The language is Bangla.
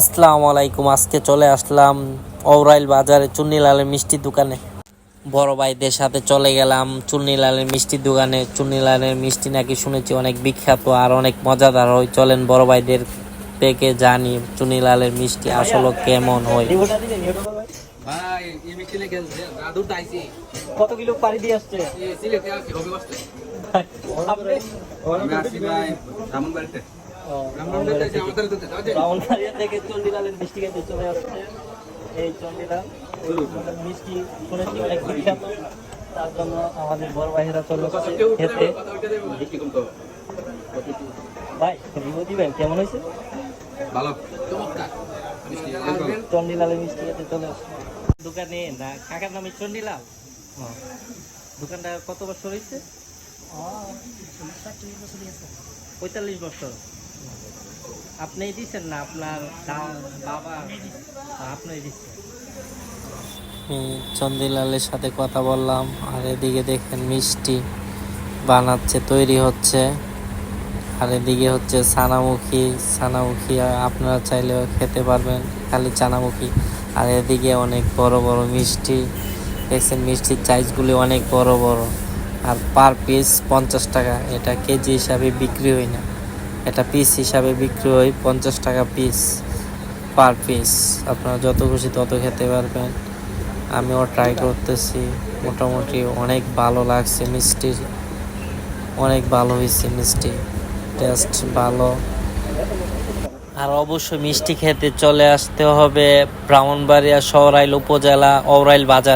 আসসালামু আলাইকুম আজকে চলে আসলাম ওরাইল বাজারে চুন্নিলালের মিষ্টি দোকানে। বড় ভাইদের সাথে চলে গেলাম চুন্নিলালের মিষ্টি দোকানে। চুন্নিলালের মিষ্টি নাকি শুনেছি অনেক বিখ্যাত আর অনেক মজাদার হয়। চলেন বড় ভাইদের থেকে জানি চুন্নিলালের মিষ্টি আসলে কেমন হয়। কত কিলো পাড়ি দিয়ে আসছে? আপনি ব্রাহ্মণবাড়িয়া থেকে চন্ডিলালের মিষ্টি খেতে চলে আসছে। এই চন্ডিলাল মিষ্টি শুনেছি অনেক বিখ্যাত তার জন্য আমাদের বড় ভাইয়েরা চলে খেতে। ভাই রিভিউ দিবেন কেমন হয়েছে? ভালো। চন্ডিলালের মিষ্টি খেতে চলে আসছে। দোকানে না কাকার নামে চন্ডিলাল দোকানটা কত বছর হয়েছে। পঁয়তাল্লিশ বছর। আপনি দিচ্ছেন না, আপনার বাবা আপনি দিচ্ছেন। চন্দিলালের সাথে কথা বললাম, আর এদিকে দেখেন মিষ্টি বানাচ্ছে, তৈরি হচ্ছে। আর এদিকে হচ্ছে ছানামুখী ছানামুখী আপনারা চাইলেও খেতে পারবেন, খালি চানামুখী আর এদিকে অনেক বড় বড় মিষ্টি, দেখছেন মিষ্টির সাইজগুলি অনেক বড় বড়। আর পার পিস পঞ্চাশ টাকা, এটা কেজি হিসাবে বিক্রি হয় না। এটা পিস হিসাবে বিক্রি হয় পঞ্চাশ টাকা পিস পার পিস আপনারা যত খুশি তত খেতে পারবেন। আমিও ট্রাই করতেছি। মোটামুটি অনেক ভালো লাগছে মিষ্টি। অনেক ভালো হয়েছে মিষ্টি। টেস্ট ভালো। আর অবশ্যই মিষ্টি খেতে চলে আসতে হবে ব্রাহ্মণবাড়িয়া শহরাইল উপজেলা অরাইল বাজার।